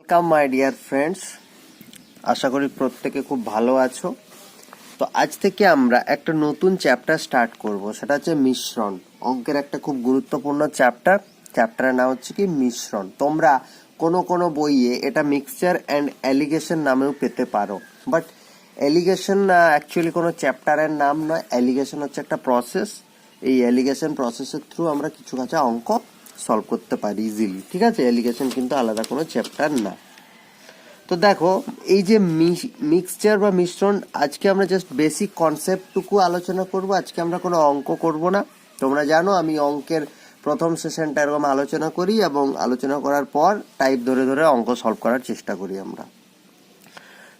Welcome my dear friends আশা করি প্রত্যেকে খুব ভালো আছো। তো আজ থেকে আমরা একটা নতুন চ্যাপ্টার স্টার্ট করব। সেটা হচ্ছে মিশ্রণ। অঙ্কের একটা খুব গুরুত্বপূর্ণ চ্যাপ্টার চ্যাপ্টারের নাম হচ্ছে কি? মিশ্রণ। তোমরা কোনো কোনো বইয়ে এটা মিক্সচার অ্যান্ড অ্যালিগেশন নামেও পেতে পারো। বাট অ্যালিগেশন অ্যাকচুয়ালি কোনো চ্যাপ্টারের নাম নয়। অ্যালিগেশন হচ্ছে একটা প্রসেস এই অ্যালিগেশন প্রসেসের থ্রু আমরা কিছু কাছে অঙ্ক সলভ করতে পারি ইজিলি ঠিক আছে? অ্যালিগেশন কিন্তু আলাদা কোনো চ্যাপ্টার না। তো দেখো, এই যে মিক্সচার বা মিশ্রণ, আজকে আমরা জাস্ট বেসিক কনসেপ্টটুকু আলোচনা করব। আজকে আমরা কোনো অঙ্ক করব না। তোমরা জানো, আমি অঙ্কের প্রথম সেশনটা এরকম আলোচনা করি এবং আলোচনা করার পর টাইপ ধরে ধরে অঙ্ক সলভ করার চেষ্টা করি আমরা।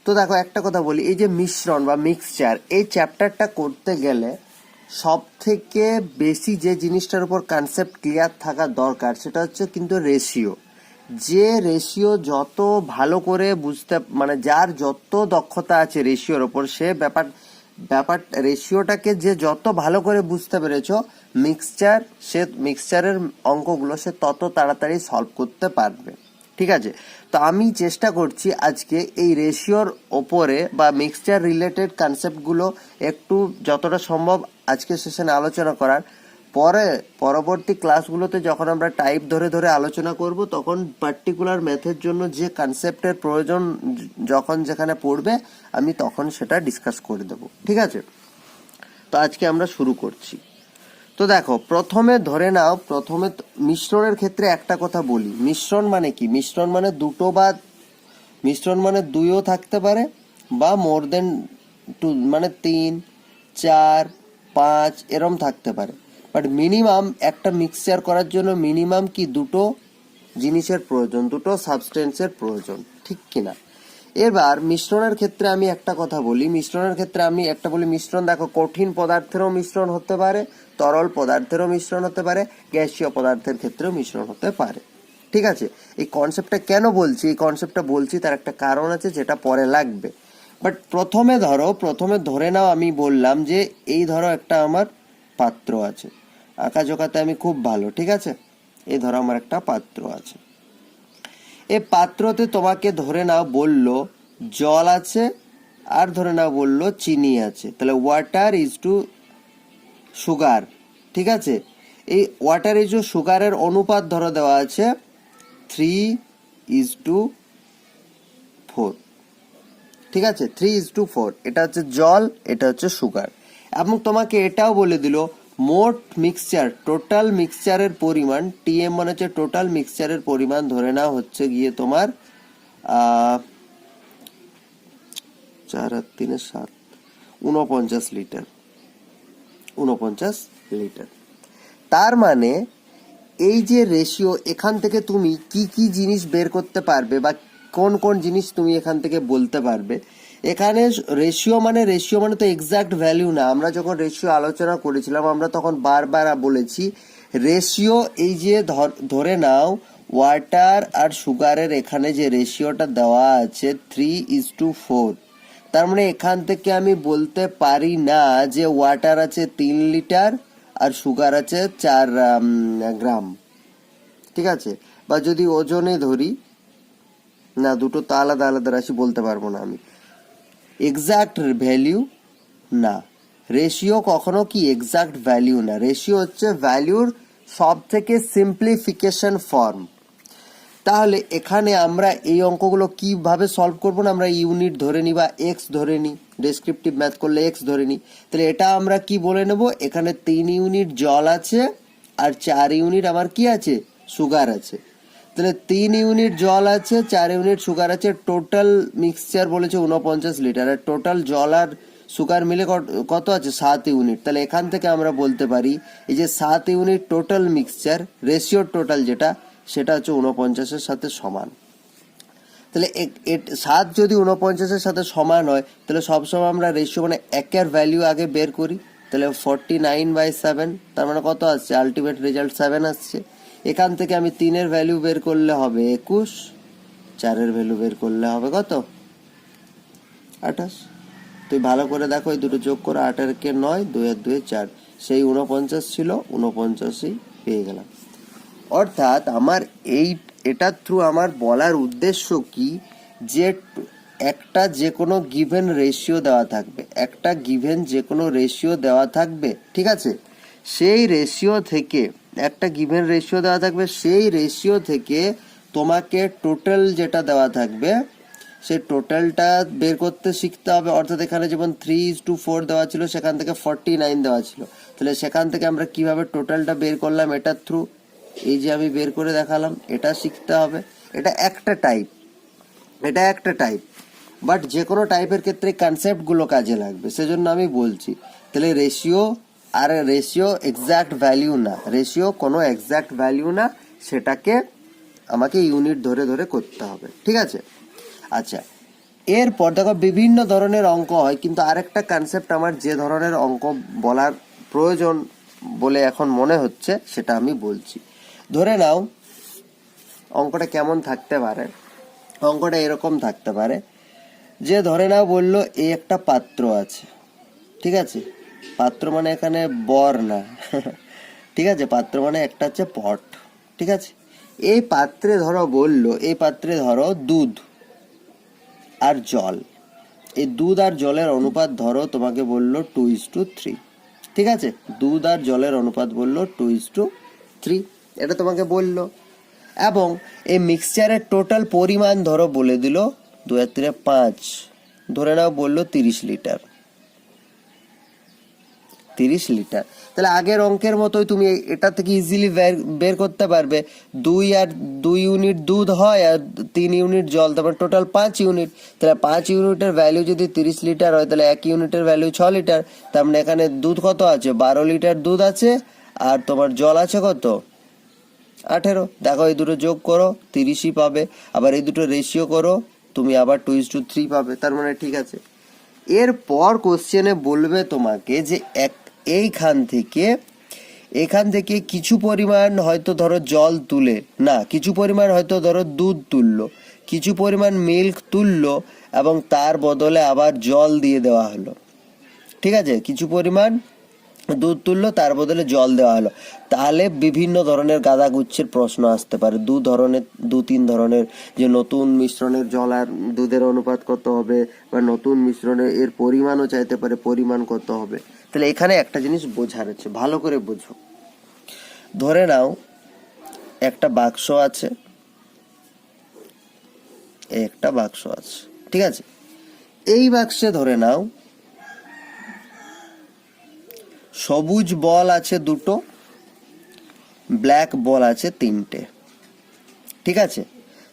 তো দেখো, একটা কথা বলি, এই যে মিশ্রণ বা মিক্সচার এই চ্যাপ্টারটা করতে গেলে সব থেকে বেশি যে জিনিসটার উপর কনসেপ্ট ক্লিয়ার থাকা দরকার, সেটা হচ্ছে কিন্তু রেশিও যে রেশিও যত ভালো করে বুঝতে মানে যার যত দক্ষতা আছে রেশিওর ওপর, সে ব্যাপার ব্যাপার রেশিওটাকে যে যত ভালো করে বুঝতে পেরেছ মিক্সচার সে মিক্সচারের অঙ্কগুলো সে তত তাড়াতাড়ি সলভ করতে পারবে। ঠিক আছে? তো আমি চেষ্টা করছি আজকে এই রেশিওর ওপরে বা মিক্সচার রিলেটেড কনসেপ্টগুলো একটু যতটা সম্ভব আজকে সেশনে আলোচনা করার। পরে পরবর্তী ক্লাসগুলোতে যখন আমরা টাইপ ধরে ধরে আলোচনা করব, তখন পার্টিকুলার ম্যাথের জন্য যে কনসেপ্টের প্রয়োজন যখন যেখানে পড়বে, আমি তখন সেটা ডিসকাস করে দেব। ঠিক আছে? তো আজকে আমরা শুরু করছি। তো দেখো, প্রথমে ধরে নাও, প্রথমে মিশ্রণের ক্ষেত্রে একটা কথা বলি। মিশ্রণ মানে কি? মিশ্রণ মানে দুটো বা মিশ্রণ মানে দুইও থাকতে পারে বা মোর দেন টু মানে তিন, চার, পাঁচ, এরম থাকতে পারে। বাট মিনিমাম একটা মিক্সচার করার জন্য মিনিমাম কি? দুটো জিনিসের প্রয়োজন, দুটো সাবস্টেন্সের প্রয়োজন, ঠিক কিনা? এবার মিশ্রণের ক্ষেত্রে আমি একটা কথা বলি। মিশ্রণের ক্ষেত্রে আমি একটা বলি, মিশ্রণ দেখো, কঠিন পদার্থেরও মিশ্রণ হতে পারে, তরল পদার্থেরও মিশ্রণ হতে পারে, গ্যাসীয় পদার্থের ক্ষেত্রেও মিশ্রণ হতে পারে। ঠিক আছে? এই কনসেপ্টটা কেন বলছি? এই কনসেপ্টটা বলছি, তার একটা কারণ আছে যেটা পরে লাগবে। বাট প্রথমে ধরো, প্রথমে ধরে নাও আমি বললাম যে, এই ধরো একটা আমার পাত্র আছে। আঁকা জোকাতে আমি খুব ভালো, ঠিক আছে? এই ধরো আমার একটা পাত্র আছে। এ পাত্রতে তোমাকে ধরে নাও বলল, জল আছে আর ধরে নাও বলল চিনি আছে। তাহলে ওয়াটার ইজ টু সুগার ঠিক আছে? এই ওয়াটার ইজ টু সুগারের অনুপাত ধরো দেওয়া আছে থ্রি ইজ টু ফোর ঠিক আছে? থ্রি ইজ টু ফোর এটা হচ্ছে জল, এটা হচ্ছে সুগার এবং তোমাকে এটাও বলে দিল মোট মিক্সচার টোটাল মিক্সচারের পরিমাণ টিএম মানে হচ্ছে টোটাল মিক্সচারের পরিমাণ ধরে নাও হচ্ছে গিয়ে তোমার চার আর তিনে সাত উনপঞ্চাশ লিটার উনপঞ্চাশ লিটার তার মানে এই যে রেশিও এখান থেকে তুমি কি কি জিনিস বের করতে পারবে বা কোন কোন জিনিস তুমি এখান থেকে বলতে পারবে এখানে রেশিও মানে রেশিও মানে তো এক্সাক্ট ভ্যালু না। আমরা যখন রেশিও আলোচনা করেছিলাম, আমরা তখন বারবার বলেছি রেশিও এই যে ধরে নাও ওয়াটার আর সুগারের এখানে যে রেশিওটা দেওয়া আছে থ্রি ইজ টু ফোর তার মানে এখান থেকে আমি বলতে পারি না যে ওয়াটার আছে তিন লিটার আর সুগার আছে চার গ্রাম ঠিক আছে? বা যদি ওজনে ধরি, না, দুটো তো আলাদা আলাদা রাশি বলতে পারব না আমি। এক্সাক্ট ভ্যালিউ না। রেশিও কখনো কি এক্সাক্ট ভ্যালিউ না। রেশিও হচ্ছে ভ্যালিউর সব থেকে সিম্পলিফিকেশন ফর্ম তাহলে এখানে আমরা এই অঙ্কগুলো কীভাবে সলভ করব না আমরা ইউনিট ধরে নিই বা এক্স ধরে নিই ডেসক্রিপটিভ ম্যাথ করলে এক্স ধরে নিই তাহলে এটা আমরা কি বলে নেব? এখানে তিন ইউনিট জল আছে আর চার ইউনিট আমার কি আছে? সুগার আছে। তাহলে তিন ইউনিট জল আছে, চার ইউনিট সুগার আছে, টোটাল মিক্সচার বলেছে উনপঞ্চাশ লিটার। আর টোটাল জল আর সুগার মিলে কত- আছে? সাত ইউনিট। তাহলে এখান থেকে আমরা বলতে পারি, এই যে সাত ইউনিট টোটাল মিক্সচার, রেশিওর টোটাল যেটা, সেটা হচ্ছে উনপঞ্চাশের সাথে সমান। তাহলে সাত যদি উনপঞ্চাশের সাথে সমান হয়, তাহলে সবসময় আমরা রেশিও মানে একের ভ্যালিউ আগে বের করি। তাহলে ফর্টি নাইন বাই সেভেন তার মানে কত আসছে? আলটিমেট রেজাল্ট সেভেন আসছে। এখান থেকে আমি তিনের ভ্যালু বের করলে হবে একুশ, চারের ভ্যালু বের করলে হবে কত? আঠাশ। তুই ভালো করে দেখো, এই দুটো যোগ করে আটের কে নয় দুই আর দুই চার। সেই উনপঞ্চাশ ছিল উনপঞ্চাশই পেয়ে গেলাম। অর্থাৎ আমার এই এটার থ্রু আমার বলার উদ্দেশ্য কি? যে একটা যে কোনো গিভেন রেশিও দেওয়া থাকবে। একটা গিভেন যে কোনো রেশিও দেওয়া থাকবে, ঠিক আছে? সেই রেশিও থেকে একটা গিভেন রেশিও দেওয়া থাকবে, সেই রেশিও থেকে তোমাকে টোটাল যেটা দেওয়া থাকবে সেই টোটালটা বের করতে শিখতে হবে। অর্থাৎ এখানে যেমন থ্রি টু ফোর দেওয়া ছিল, সেখান থেকে ফর্টি নাইন দেওয়া ছিল। তাহলে সেখান থেকে আমরা কীভাবে টোটালটা বের করলাম? এটার থ্রু এই যে আমি বের করে দেখালাম, এটা শিখতে হবে। এটা একটা টাইপ এটা একটা টাইপ বাট যে কোনো টাইপের ক্ষেত্রে কনসেপ্টগুলো কাজে লাগবে, সেজন্য আমি বলছি। তাহলে রেশিও আর রেশিও এক্স্যাক্ট ভ্যালিউ না। রেশিও কোনো এক্স্যাক্ট ভ্যালিউ না, সেটাকে আমাকে ইউনিট ধরে ধরে করতে হবে, ঠিক আছে? আচ্ছা এরপর দেখো বিভিন্ন ধরনের অঙ্ক হয়, কিন্তু আরেকটা কনসেপ্ট আমার যে ধরনের অঙ্ক বলার প্রয়োজন বলে এখন মনে হচ্ছে, সেটা আমি বলছি। ধরে নাও, অঙ্কটা কেমন থাকতে পারে? অঙ্কটা এরকম থাকতে পারে যে ধরে নাও বলল এই একটা পাত্র আছে, ঠিক আছে? পাত্র মানে এখানে বর না। ঠিক আছে, পাত্র মানে একটা হচ্ছে পট। ঠিক আছে? এই পাত্রে ধরো বলল, এই পাত্রে ধরো দুধ আর জল। এই দুধ আর জলের অনুপাত ধরো তোমাকে বলল টু ইস টু থ্রি ঠিক আছে? দুধ আর জলের অনুপাত বলল টু ইস টু থ্রি এটা তোমাকে বলল। এবং এই মিক্সচারের টোটাল পরিমাণ ধরো বলে দিল, দু হাজার পাঁচ। ধরে নাও বলল তিরিশ লিটার। তিরিশ লিটার। তাহলে আগের অঙ্কের মতোই তুমি এটা থেকে ইজিলি বের করতে পারবে। দুই আর দুই ইউনিট দুধ হয় আর তিন ইউনিট জল, তারপর টোটাল পাঁচ ইউনিট তাহলে পাঁচ ইউনিটের ভ্যালু যদি তিরিশ লিটার হয়, তাহলে এক ইউনিটের ভ্যালু ছ লিটার। তার মানে এখানে দুধ কত আছে? বারো লিটার দুধ আছে আর তোমার জল আছে কত? আঠেরো। দেখো এই দুটো যোগ করো, তিরিশই পাবে। আবার এই দুটো রেশিও করো, তুমি আবার টু ইস টু থ্রি পাবে। তার মানে ঠিক আছে। এরপর কোশ্চেনে বলবে তোমাকে যে এক এইখান থেকে, এখান থেকে কিছু পরিমাণ হয়তো ধরো জল তুলে, না, কিছু পরিমাণ হয়তো ধরো দুধ তুললো, কিছু পরিমাণ মিল্ক তুললো এবং তার বদলে আবার জল দিয়ে দেওয়া হলো। ঠিক আছে? কিছু পরিমাণ দুধ তুললো, তার বদলে জল দেওয়া হলো। তাহলে বিভিন্ন ধরনের গাদা গুচ্ছের প্রশ্ন আসতে পারে। দু ধরনের, দু তিন ধরনের, যে নতুন মিশ্রণের জল আর দুধের অনুপাত কত হবে বা নতুন মিশ্রণে এর পরিমাণও চাইতে পারে, পরিমাণ কত হবে। তাহলে এখানে একটা জিনিস বোঝার আছে, ভালো করে বোঝো। ধরে নাও, একটা বাক্স আছে। একটা বাক্স আছে, ঠিক আছে? এই বাক্সে ধরে নাও সবুজ বল আছে দুটো, ব্ল্যাক বল আছে তিনটে। ঠিক আছে?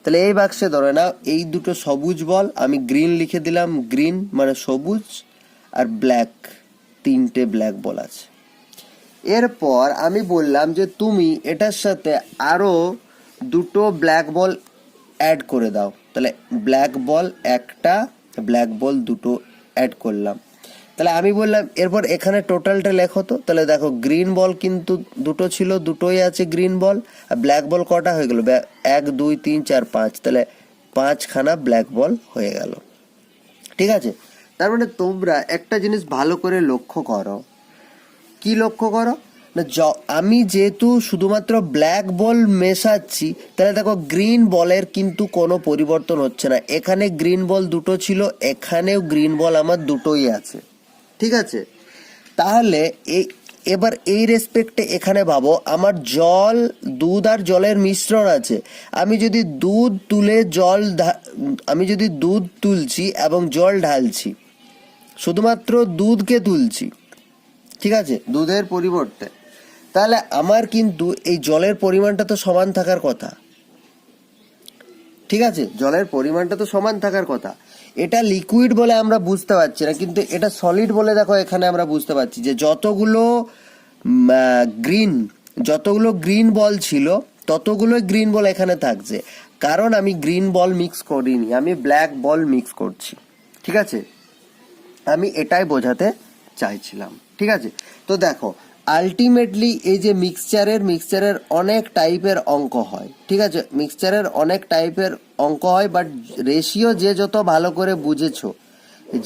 তাহলে এই বাক্সে ধরে নাও, এই দুটো সবুজ বল, আমি গ্রিন লিখে দিলাম, গ্রিন মানে সবুজ আর ব্ল্যাক, তিনটে ব্ল্যাক বল আছে। এরপর আমি বললাম যে তুমি এটার সাথে আরও দুটো ব্ল্যাক বল অ্যাড করে দাও। তাহলে ব্ল্যাক বল একটা, ব্ল্যাক বল দুটো অ্যাড করলাম। তাহলে আমি বললাম, এরপর এখানে টোটালটা লেখো তো। তাহলে দেখো গ্রিন বল কিন্তু দুটো ছিল, দুটোই আছে গ্রিন বল আর ব্ল্যাক বল কটা হয়ে গেল? এক, দুই, তিন, চার, পাঁচ। তাহলে পাঁচখানা ব্ল্যাক বল হয়ে গেল। ঠিক আছে? তার মানে তোমরা একটা জিনিস ভালো করে লক্ষ্য করো। কি লক্ষ্য করো? না আমি যেহেতু শুধুমাত্র ব্ল্যাক বল মেশাচ্ছি, তাহলে দেখো গ্রিন বলের কিন্তু কোনো পরিবর্তন হচ্ছে না। এখানে গ্রিন বল দুটো ছিল, এখানেও গ্রিন বল আমার দুটোই আছে। ঠিক আছে? তাহলে এই এবার এই রেসপেক্টে এখানে ভাবো, আমার জল, দুধ আর জলের মিশ্রণ আছে। আমি যদি দুধ তুলে জল আমি যদি দুধ তুলছি এবং জল ঢালছি, শুধুমাত্র দুধকে তুলছি, ঠিক আছে? দুধের পরিবর্তে। তাহলে আমার কিন্তু এই জলের পরিমাণটা তো সমান থাকার কথা। ঠিক আছে? জলের পরিমাণটা তো সমান থাকার কথা। এটা লিকুইড বলে আমরা বুঝতে পারছি না, কিন্তু এটা সলিড বলে দেখো এখানে আমরা বুঝতে পারছি যে যতগুলো গ্রিন যতগুলো গ্রিন বল ছিল ততগুলো গ্রিন বল এখানে থাকছে। কারণ আমি গ্রিন বল মিক্স করিনি, আমি ব্ল্যাক বল মিক্স করছি, ঠিক আছে? আমি এটাই বোঝাতে চাইছিলাম, ঠিক আছে? তো দেখো আলটিমেটলি এই যে মিক্সচারের মিক্সচারের অনেক টাইপের অঙ্ক হয়, ঠিক আছে? মিক্সচারের অনেক টাইপের অঙ্ক হয় বাট রেশিও যে যত ভালো করে বুঝেছ,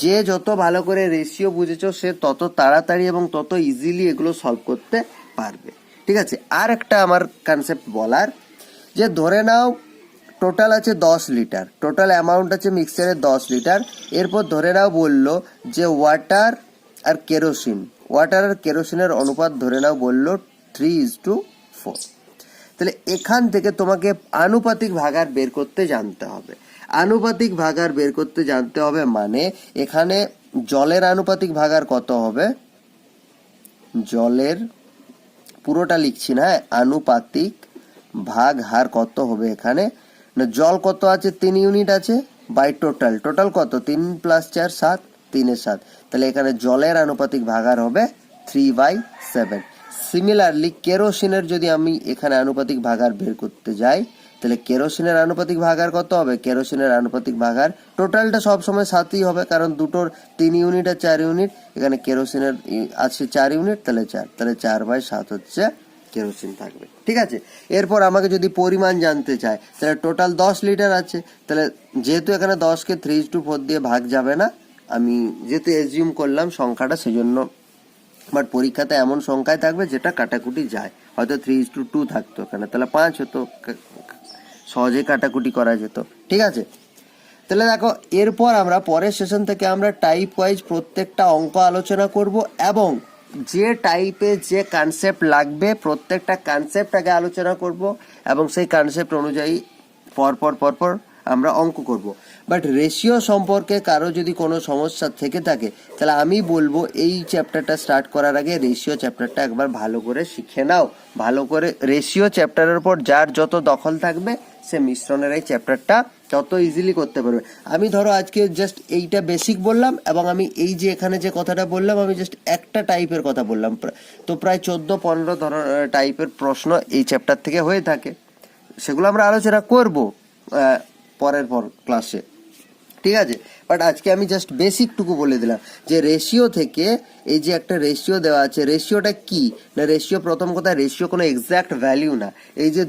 যে যত ভালো করে রেশিও বুঝেছ, সে তত তাড়াতাড়ি এবং তত ইজিলি এগুলো সলভ করতে পারবে, ঠিক আছে? আর একটা আমার কনসেপ্ট বলার, যে ধরে নাও টোটাল আছে দশ লিটার টোটাল অ্যামাউন্ট আছে মিক্সচারের দশ লিটার এরপর ধরে নাও বলল যে ওয়াটার আর কেরোসিন ওয়াটার আর কেরোসিনের অনুপাত ধরে নাও বলল থ্রি ইজ টু ফোর তাহলে এখান থেকে তোমাকে আনুপাতিক ভাগার বের করতে জানতে হবে। আনুপাতিক ভাগার বের করতে জানতে হবে মানে এখানে জলের আনুপাতিক ভাগার কত হবে? জলের পুরোটা লিখছি না হ্যাঁ? আনুপাতিক ভাগ হার কত হবে এখানে? না, জল কত আছে? তিন ইউনিট আছে? বাই টোটাল টোটাল কত? তিন প্লাস চার, সাত। তিনে সাত। তাহলে এখানে জলের আনুপাতিক ভাগার হবে থ্রি বাই সেভেন সিমিলারলি কেরোসিনের যদি আমি এখানে আনুপাতিক ভাগার বের করতে যাই, তাহলে কেরোসিনের আনুপাতিক ভাগার কত হবে? কেরোসিনের আনুপাতিক ভাগার টোটালটা সবসময় সাতই হবে, কারণ দুটোর তিন ইউনিট আর চার ইউনিট এখানে কেরোসিনের আছে চার ইউনিট তাহলে চার। তাহলে চার বাই সাত হচ্ছে কেরোসিন থাকবে। ঠিক আছে? এরপর আমাকে যদি পরিমাণ জানতে চায়, তাহলে টোটাল দশ লিটার আছে। তাহলে যেহেতু এখানে দশকে থ্রি টু ফোর দিয়ে ভাগ যাবে না আমি যেহেতু এজিউম করলাম সংখ্যাটা, সেজন্য বাট পরীক্ষাতে এমন সংখ্যায় থাকবে যেটা কাটাকুটি যায়। হয়তো থ্রি ইস টু টু থাকতো এখানে, তাহলে পাঁচ হতো সহজে কাটাকুটি করা যেত। ঠিক আছে? তাহলে দেখো, এরপর আমরা পরের সেশন থেকে আমরা টাইপ ওয়াইজ প্রত্যেকটা অঙ্ক আলোচনা করব এবং যে টাইপে যে কনসেপ্ট লাগবে, প্রত্যেকটা কনসেপ্ট আগে আলোচনা করব এবং সেই কনসেপ্ট অনুযায়ী পরপর পরপর আমরা অঙ্ক করব। বাট রেশিও সম্পর্কে কারও যদি কোনো সমস্যা থেকে থাকে, তাহলে আমি বলব এই চ্যাপ্টারটা স্টার্ট করার আগে রেশিও চ্যাপ্টারটা একবার ভালো করে শিখে নাও। ভালো করে রেশিও চ্যাপ্টারের উপর যার যত দখল থাকবে, সে মিশ্রণের এই চ্যাপ্টারটা তত ইজিলি করতে পারবে। আমি ধরো আজকে জাস্ট এইটা বেসিক বললাম, এবং আমি এই যে এখানে যে কথাটা বললাম, আমি জাস্ট একটা টাইপের কথা বললাম। তো প্রায় চোদ্দ পনেরো ধরনের টাইপের প্রশ্ন এই চ্যাপ্টার থেকে হয়ে থাকে। সেগুলো আমরা আলোচনা করব পরের পর ক্লাসে ঠিক আছে? বাট আজকে আমি জাস্ট বেসিকটুকু বলে দিলাম যে রেশিও থেকে এই যে একটা রেশিও দেওয়া আছে রেশিওটা কি? না রেশিও প্রথম কথা রেশিও কোনো এক্সাক্ট ভ্যালিউ না। এই যে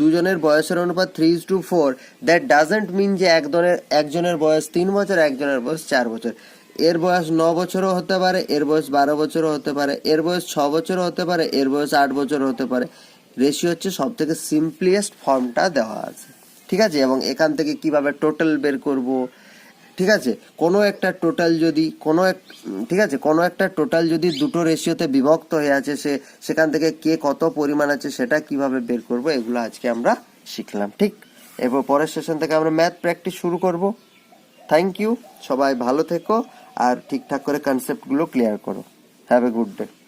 দুজনের বয়সের অনুপাত three two four that doesn't mean যে একজনের একজনের বয়স তিন বছর, একজনের বয়স চার বছর। এর বয়স ন বছরও হতে পারে, এর বয়স বারো বছরও হতে পারে, এর বয়স ছ বছরও হতে পারে, এর বয়স আট বছরও হতে পারে। রেশিও হচ্ছে সব থেকে সিম্পলিয়েস্ট ফর্মটা দেওয়া আছে। ঠিক আছে? এবং এখান থেকে কীভাবে টোটাল বের করব? ঠিক আছে? কোনো একটা টোটাল যদি, কোনো এক, ঠিক আছে? কোনো একটা টোটাল যদি দুটো রেশিওতে বিভক্ত হয়ে আছে, সে, সেখান থেকে কে কত পরিমাণ আছে, সেটা কীভাবে বের করব, এগুলো আজকে আমরা শিখলাম, ঠিক? এরপর পরের সেশন থেকে আমরা ম্যাথ প্র্যাকটিস শুরু করব। থ্যাংক ইউ সবাই ভালো থেকো, আর ঠিকঠাক করে কনসেপ্টগুলো ক্লিয়ার করো। Have a good day